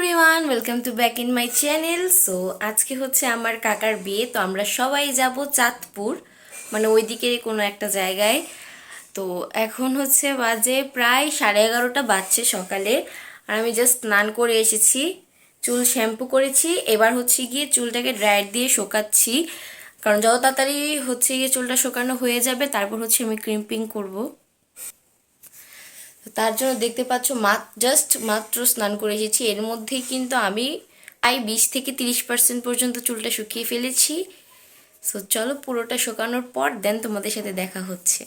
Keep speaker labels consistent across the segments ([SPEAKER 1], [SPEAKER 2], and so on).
[SPEAKER 1] Everyone welcome to back in my channel so আজকে হচ্ছে আমার কাকার বিয়ে, তো আমরা সবাই যাব চাঁদপুর মানে ওইদিকে কোনো একটা জায়গায়। তো এখন হচ্ছে বাজে প্রায় সাড়ে এগারোটা বাজছে সকালে, আর আমি জাস্ট স্নান করে এসেছি, চুল শ্যাম্পু করেছি, এবার হচ্ছে গিয়ে চুলটাকে ড্রায়ার দিয়ে শোকাচ্ছি, কারণ যত তাড়াতাড়ি হচ্ছে গিয়ে চুলটা শোকানো হয়ে যাবে, তারপর হচ্ছে আমি ক্রিম্পিং করব। তার জন্য দেখতে পাচ্ছ মাত্র জাস্ট মাত্র স্নান করে এসেছি। এর মধ্যেই কিন্তু আমি প্রায় বিশ থেকে তিরিশ পার্সেন্ট পর্যন্ত চুলটা শুকিয়ে ফেলেছি। সো চলো পুরোটা শুকানোর পর দেন তোমাদের সাথে দেখা হচ্ছে।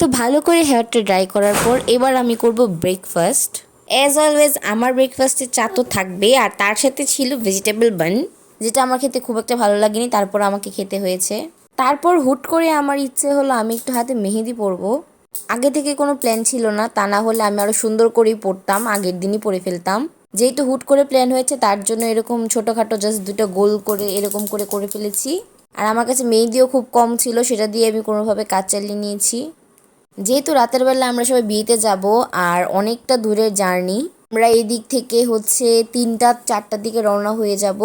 [SPEAKER 1] তো ভালো করে হেয়ারটা ড্রাই করার পর এবার আমি করব ব্রেকফাস্ট অ্যাজ অলওয়েজ আমার ব্রেকফাস্টে চা তো থাকবে, আর তার সাথে ছিল ভেজিটেবল বান যেটা আমার খেতে খুব একটা ভালো লাগেনি, তারপর আমাকে খেতে হয়েছে। তারপর হুট করে আমার ইচ্ছে হলো আমি একটু হাতে মেহেদি পরবো। আগে থেকে কোনো প্ল্যান ছিল না, তা না হলে আমি আরও সুন্দর করেই পড়তাম, আগের দিনই পড়ে ফেলতাম। যেহেতু হুট করে প্ল্যান হয়েছে, তার জন্য এরকম ছোটোখাটো জাস্ট দুটো গোল করে, এরকম করে করে ফেলেছি। আর আমার কাছে মেহেদিও খুব কম ছিল, সেটা দিয়ে আমি কোনোভাবে কাজ চালিয়ে নিয়েছি। যেহেতু রাতের বেলা আমরা সবাই বিয়েতে যাব, আর অনেকটা দূরের জার্নি, আমরা এই দিক থেকে হচ্ছে তিনটা, চারটার দিকে রওনা হয়ে যাব।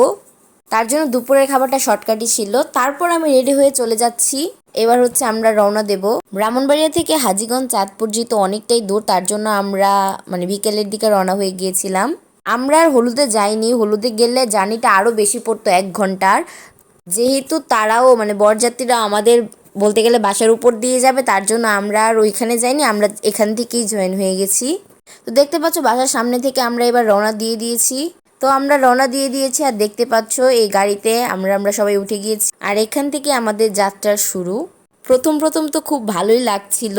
[SPEAKER 1] তার জন্য দুপুরের খাবারটা শর্টকাটই ছিল। তারপর আমি রেডি হয়ে চলে যাচ্ছি। এবার হচ্ছে আমরা রওনা দেব। ব্রাহ্মণবাড়িয়া থেকে হাজিগঞ্জ, চাঁদপুর যেহেতু অনেকটাই দূর, তার জন্য আমরা মানে বিকেলের দিকে রওনা হয়ে গিয়েছিলাম। আমরা আর হলুদে যাইনি। হলুদে গেলে জার্নিটা আরও বেশি পড়তো, এক ঘণ্টার। যেহেতু তারাও মানে বরযাত্রীরা আমাদের বলতে গেলে বাসার উপর দিয়ে যাবে, তার জন্য আমরা আর ওইখানে যাইনি, আমরা এখান থেকেই জয়েন হয়ে গেছি। তো দেখতে পাচ্ছ, বাসার সামনে থেকে আমরা এবার রওনা দিয়ে দিয়েছি। তো আমরা রওনা দিয়ে দিয়েছি আর দেখতে পাচ্ছ এই গাড়িতে আমরা আমরা সবাই উঠে গিয়েছি। আর এখান থেকে আমাদের যাত্রা শুরু। প্রথম প্রথম তো খুব ভালোই লাগছিল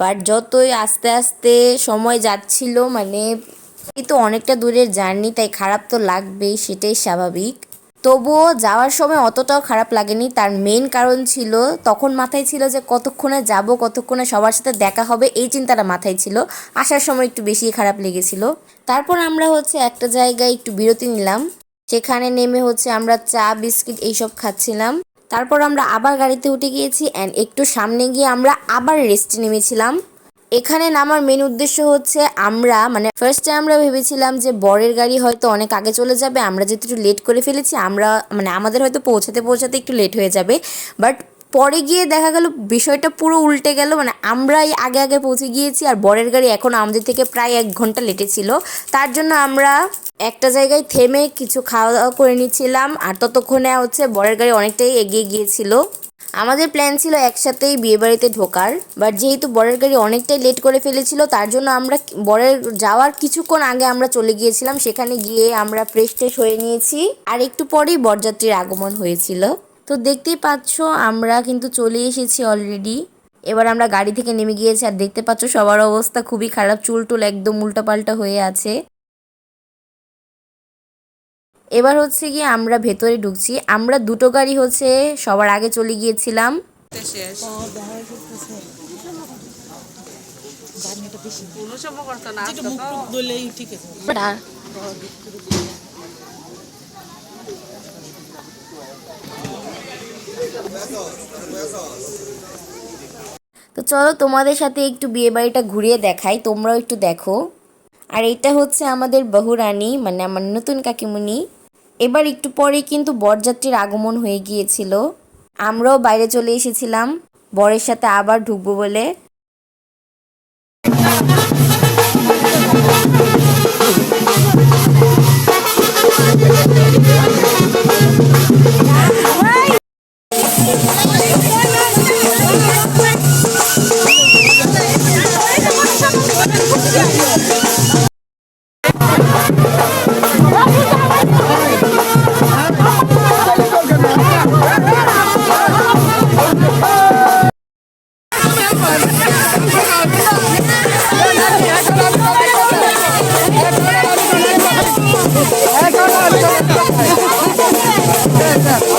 [SPEAKER 1] বাট যতই আস্তে আস্তে সময় যাচ্ছিল মানে এই তো অনেকটা দূরের জার্নি, তাই খারাপ তো লাগবেই, সেটাই স্বাভাবিক। তবুও যাওয়ার সময় অতটাও খারাপ লাগেনি। তার মেন কারণ ছিল, তখন মাথায় ছিল যে কতক্ষণে যাব, কতক্ষণে সবার সাথে দেখা হবে, এই চিন্তাটা মাথায় ছিল। আসার সময় একটু বেশি খারাপ লেগেছিল। তারপর আমরা হচ্ছে একটা জায়গায় একটু বিরতি নিলাম। সেখানে নেমে হচ্ছে আমরা চা, বিস্কিট এইসব খাচ্ছিলাম। তারপর আমরা আবার গাড়িতে উঠে গিয়েছি অ্যান্ড একটু সামনে গিয়ে আমরা আবার রেস্টে নেমেছিলাম। এখানে নামার মেন উদ্দেশ্য হচ্ছে আমরা মানে ফার্স্টে আমরা ভেবেছিলাম যে বরের গাড়ি হয়তো অনেক আগে চলে যাবে, আমরা যেহেতু একটু লেট করে ফেলেছি, আমরা মানে আমাদের হয়তো পৌঁছাতে পৌঁছাতে একটু লেট হয়ে যাবে। বাট পরে গিয়ে দেখা গেল বিষয়টা পুরো উল্টে গেল মানে আমরাই আগে আগে পৌঁছে গিয়েছি আর বরের গাড়ি এখন আমাদের থেকে প্রায় এক ঘণ্টা লেটে ছিল। তার জন্য আমরা একটা জায়গায় থেমে কিছু খাওয়া দাওয়া করে নিচ্ছিলাম আর ততক্ষণে হচ্ছে বরের গাড়ি অনেকটাই এগিয়ে গিয়েছিল। আমাদের প্ল্যান ছিল একসাথেই বিয়েবাড়িতে ঢোকার বাট যেহেতু বরের গাড়ি অনেকটাই লেট করে ফেলেছিল, তার জন্য আমরা বরের যাওয়ার কিছুক্ষণ আগে আমরা চলে গিয়েছিলাম, সেখানে গিয়ে আমরা ফ্রেশ ট্রেশ হয়ে নিয়েছি, আর একটু পরেই বরযাত্রীর আগমন হয়েছিল। তো দেখতেই পাচ্ছ, আমরা কিন্তু চলে এসেছি অলরেডি এবার আমরা গাড়ি থেকে নেমে গিয়েছি, আর দেখতে পাচ্ছ সবার অবস্থা খুবই খারাপ চুল টুল একদম উল্টাপাল্টা হয়ে আছে। এবার হচ্ছে গিয়ে আমরা ভেতরে ঢুকছি। আমরা দুটো গাড়ি হচ্ছে সবার আগে চলে গিয়েছিলাম।
[SPEAKER 2] তো
[SPEAKER 1] চলো তোমাদের সাথে একটু বিয়ে বাড়িটা ঘুরিয়ে দেখাই, তোমরাও একটু দেখো। আর এটা হচ্ছে আমাদের বহুরানী মানে আমার নতুন কাকিমুনি। এবার একটু পরে কিন্তু বরযাত্রীর আগমন হয়ে গিয়েছিল। আমরাও বাইরে চলে এসেছিলাম। বরের সাথে আবার ঢুকবো বলে। Thank you.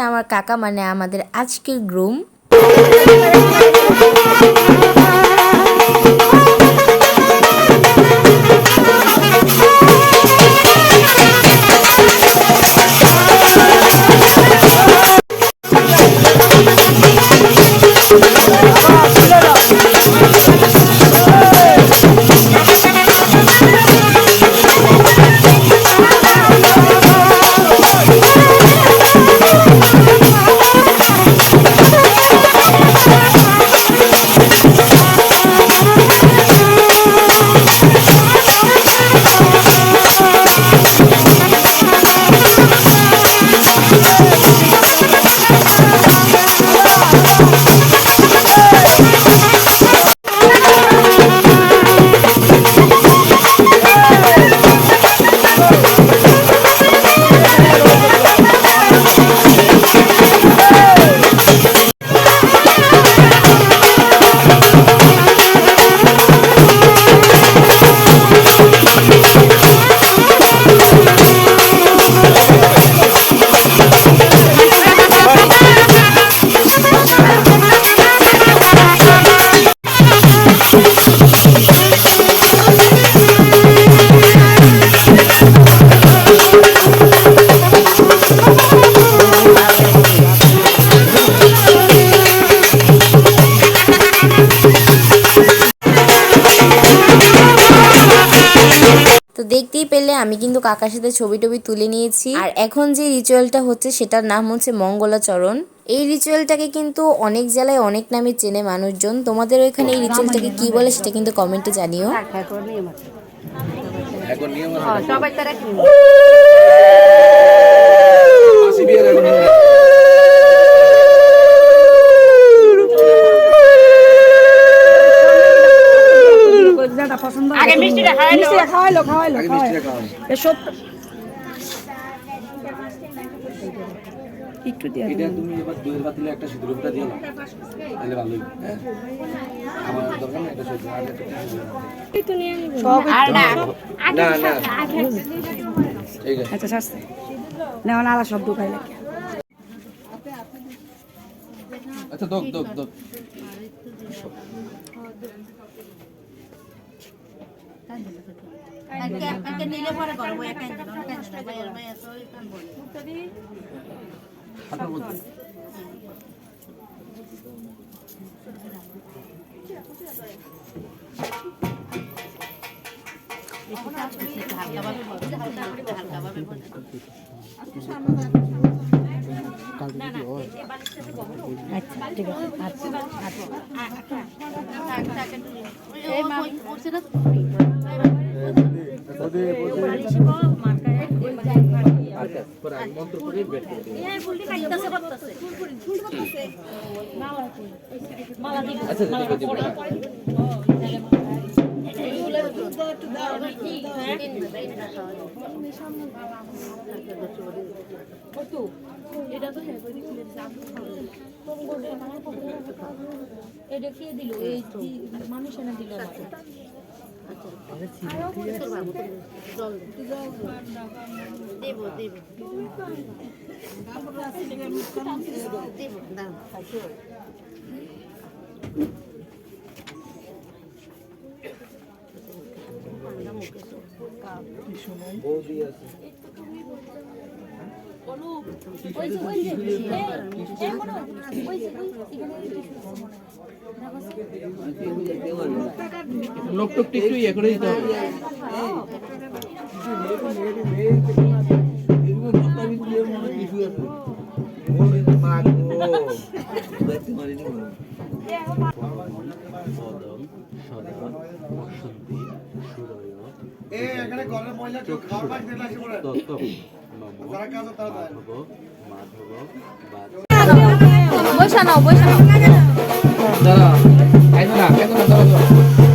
[SPEAKER 1] আমার কাকা মানে আমাদের আজকের গ্রুম কাকার সাথে ছবি টবি তুলে নিয়েছি। আর এখন যে রিচুয়ালটা হচ্ছে সেটার নাম হচ্ছে মঙ্গলাচরণ। এই রিচুয়ালটাকে কিন্তু অনেক জেলায় অনেক নামে চেনে মানুষজন। তোমাদের ওইখানে এই রিচুয়ালটাকে কি বলে সেটা কিন্তু কমেন্টে জানিও।
[SPEAKER 2] সবাই তারা
[SPEAKER 3] নিয়ম
[SPEAKER 2] আগে মিষ্টিটা খাওয়াইলো।
[SPEAKER 4] খাওয়াইলো এসব একটু দিয়ে
[SPEAKER 3] এটা তুমি এবার দইয়ের পাতিলে একটা সিঁদুর উপরে দিও। না তাহলে ভালোই হ্যাঁ? আমার দরকার নেই এটা সহ্য আর একটা সিঁদুর আছে।
[SPEAKER 4] সব
[SPEAKER 3] না না ঠিক আছে
[SPEAKER 4] আচ্ছা শাস্তি না আলা সব
[SPEAKER 3] আচ্ছা দোক দোক দোক। হাঁটার মধ্যে
[SPEAKER 4] আচ্ছা ঠিক আছে আচ্ছা
[SPEAKER 3] আচ্ছা পরে আমি মন্ত্র করে বের আচ্ছা দিদি দিদি
[SPEAKER 5] এটা খেয়ে দিল? এই মানুষ এনে দিল
[SPEAKER 3] বৌদি আছে
[SPEAKER 5] লোক টোকটা একটু ইয়ে করে দিতে হবে
[SPEAKER 6] এখানে ঘরের মহিলা কেউ খাওয়ার পাশ দিলে আসে পড়ে যারা কাজ তারা দেয়
[SPEAKER 5] দাঁড়া খাইতো না খাইতো না দাঁড়া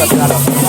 [SPEAKER 2] Gracias.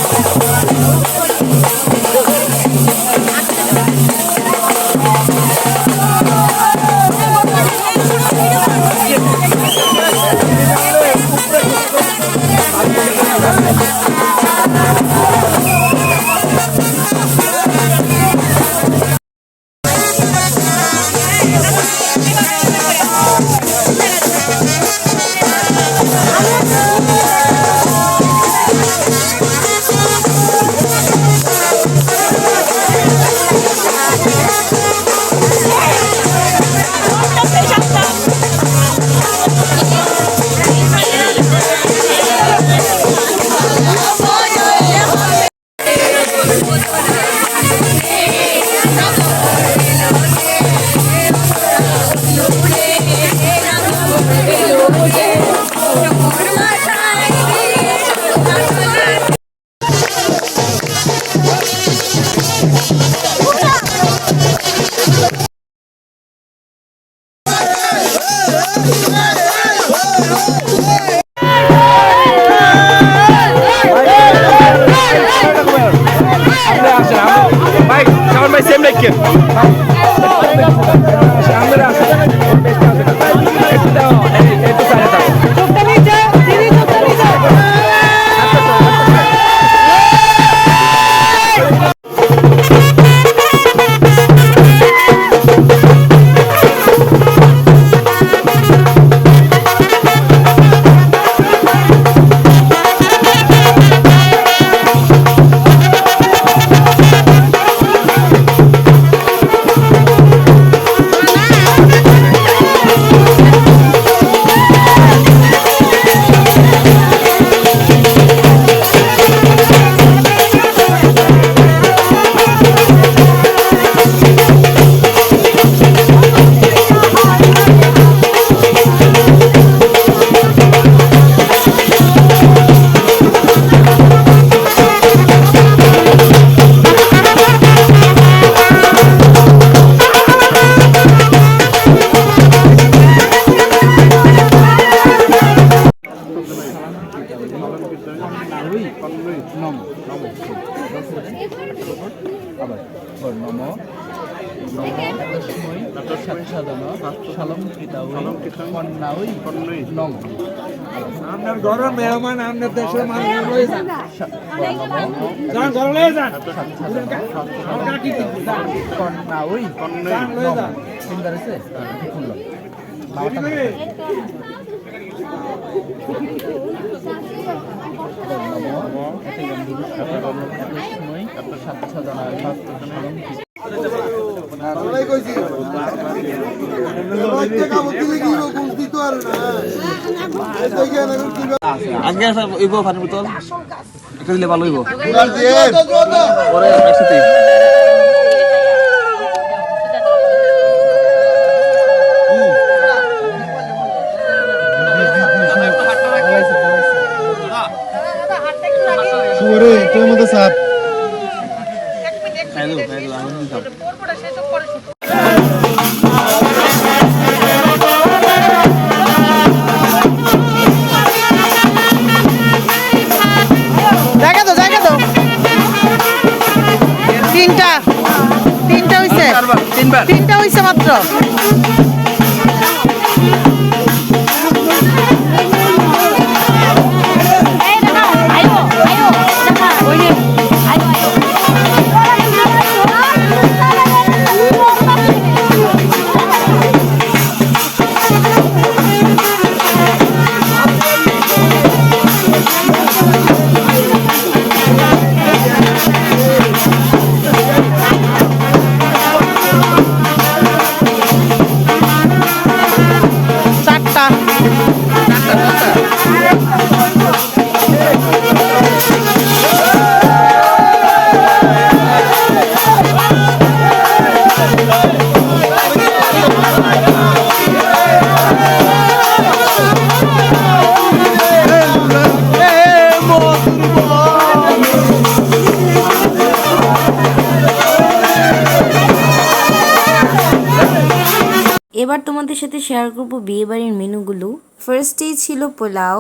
[SPEAKER 3] ভাই সামন ভাই সেম লাইকেন
[SPEAKER 6] আপনার ঘরের মেহমান আপনার দেশের মানুষ। লয়ে যান যান। ঘর লয়ে যান
[SPEAKER 5] কন্যা ওই
[SPEAKER 6] যান।
[SPEAKER 5] সুন্দর আছে খুললাম
[SPEAKER 6] রেডি করে?
[SPEAKER 5] আজকে ইবো পানির বোতল একটা দিলে ভালো হইব। পরে একসাথে।
[SPEAKER 6] সুরে তোর মতো সাপ।
[SPEAKER 5] খাই দেবো খাই দেবো আমি
[SPEAKER 2] হইছে মাত্র
[SPEAKER 1] তোমাদের সাথে শেয়ার করব বিয়েবাড়ির মেনুগুলো। ফার্স্টেই ছিল পোলাও,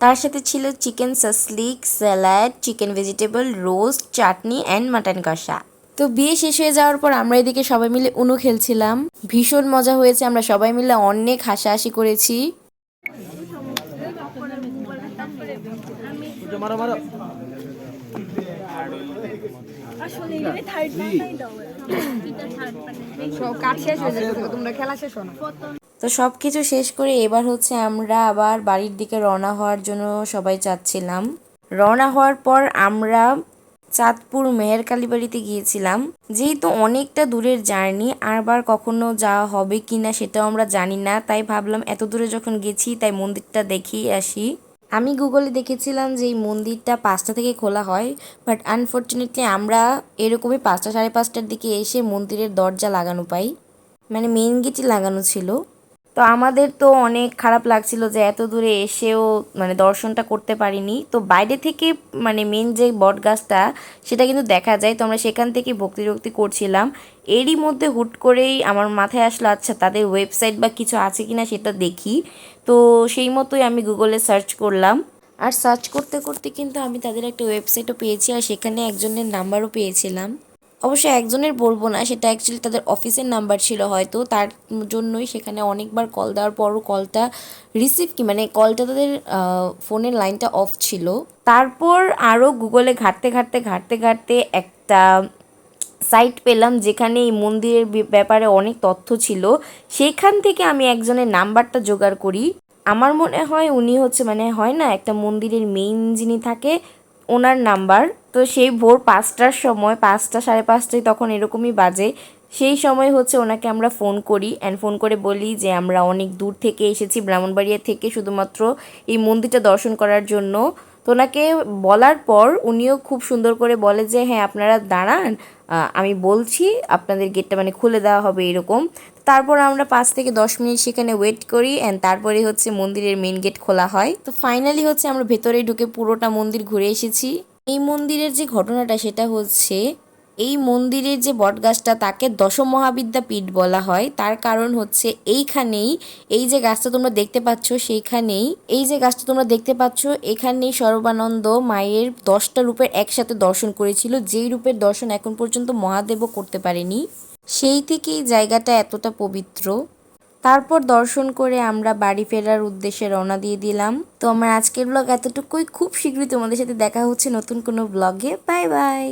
[SPEAKER 1] তার সাথে ছিল chicken shashlik salad chicken vegetable roast chutney and mutton কষা। তো বিয়ে শেষ হয়ে যাওয়ার পর আমরা এদিকে সবাই মিলে উনো খেলছিলাম। ভীষণ মজা হয়েছে, আমরা সবাই মিলে অনেক হাসাহাসি করেছি।
[SPEAKER 5] মারো মারো।
[SPEAKER 1] তো। সব কিছু শেষ করে এবার হচ্ছে আমরা আবার বাড়ির দিকে রওনা হওয়ার জন্য সবাই চাচ্ছিলাম রওনা হওয়ার পর আমরা চাঁদপুর মেহের কালীবাড়িতে গিয়েছিলাম। যেহেতু অনেকটা দূরের জার্নি আরবার কখনো যাওয়া হবে কি না সেটাও আমরা জানি না তাই ভাবলাম এত দূরে যখন গেছি তাই মন্দিরটা দেখেই আসি। আমি গুগলে দেখেছিলাম যে এই মন্দিরটা পাঁচটা থেকে খোলা হয় বাট আনফর্চুনেটলি আমরা এরকমই পাঁচটা সাড়ে পাঁচটার দিকে এসে মন্দিরের দরজা লাগানো পাই। মানে মেন গেটই লাগানো ছিল। তো আমাদের তো অনেক খারাপ লাগছিল যে এত দূরে এসেও মানে দর্শনটা করতে পারিনি। তো বাইরে থেকে মানে মেন যে বট গাছটা, সেটা কিন্তু দেখা যায়। তো আমরা সেখান থেকে ভক্তি ভক্তি করছিলাম। এরই মধ্যে হুট করেই আমার মাথায় আসলো আচ্ছা তাদের ওয়েবসাইট বা কিছু আছে কিনা সেটা দেখি। তো সেই মতোই আমি গুগলে সার্চ করলাম। আর সার্চ করতে করতে কিন্তু আমি তাদের একটা ওয়েবসাইটও পেয়েছি আর সেখানে একজনের নাম্বারও পেয়েছিলাম। অবশ্য একজনের বলব না, সেটা অ্যাকচুয়ালি তাদের অফিসের নাম্বার ছিল হয়তো। তার জন্যই সেখানে অনেকবার কল দেওয়ার পরও কলটা রিসিভ কি মানে কলটা তাদের ফোনের লাইনটা অফ ছিল। তারপর আরও গুগলে ঘাঁটতে ঘাঁটতে ঘাঁটতে ঘাঁটতে একটা সাইট পেলাম যেখানে এই মন্দিরের ব্যাপারে অনেক তথ্য ছিল। সেখান থেকে আমি একজনের নাম্বারটা জোগাড় করি। আমার মনে হয় উনি হচ্ছে মানে হয় না, একটা মন্দিরের মেইন যিনি থাকে, ওনার নাম্বার। তো সেই ভোর পাঁচটার সময়, পাঁচটা সাড়ে পাঁচটায় তখন এরকমই বাজে। সেই সময় হচ্ছে ওনাকে আমরা ফোন করি অ্যান্ড ফোন করে বলি যে, আমরা অনেক দূর থেকে এসেছি, ব্রাহ্মণবাড়িয়া থেকে শুধুমাত্র এই মন্দিরটা দর্শন করার জন্য। তো ওনাকে বলার পর উনিও খুব সুন্দর করে বলে যে হ্যাঁ আপনারা দাঁড়ান আমি বলছি, আপনাদের গেটটা মানে খুলে দেওয়া হবে এরকম। তারপর আমরা পাঁচ থেকে দশ মিনিট সেখানে ওয়েট করি অ্যান্ড তারপরে হচ্ছে মন্দিরের মেন গেট খোলা হয়। তো ফাইনালি হচ্ছে আমরা ভেতরে ঢুকে পুরোটা মন্দির ঘুরে এসেছি। এই মন্দিরের যে ঘটনাটা সেটা হচ্ছে এই মন্দিরের যে বটগাছটা তাকে দশ মহাবিদ্যাপীঠ বলা হয়। তার কারণ হচ্ছে এইখানেই এই যে গাছটা তোমরা দেখতে পাচ্ছ, সেইখানেই এই যে গাছটা তোমরা দেখতে পাচ্ছ, এখানেই সর্বানন্দ মায়ের দশটা রূপের একসাথে দর্শন করেছিল। যেই রূপের দর্শন এখন পর্যন্ত মহাদেবও করতে পারেনি। সেই থেকেই জায়গাটা এতটা পবিত্র। তারপর দর্শন করে আমরা বাড়ি ফেরার উদ্দেশ্যে রওনা দিয়ে দিলাম। তো আমার আজকের ব্লগ এতটুকুই। খুব শীঘ্রই তোমাদের সাথে দেখা হচ্ছে নতুন কোনো ব্লগে বাই বাই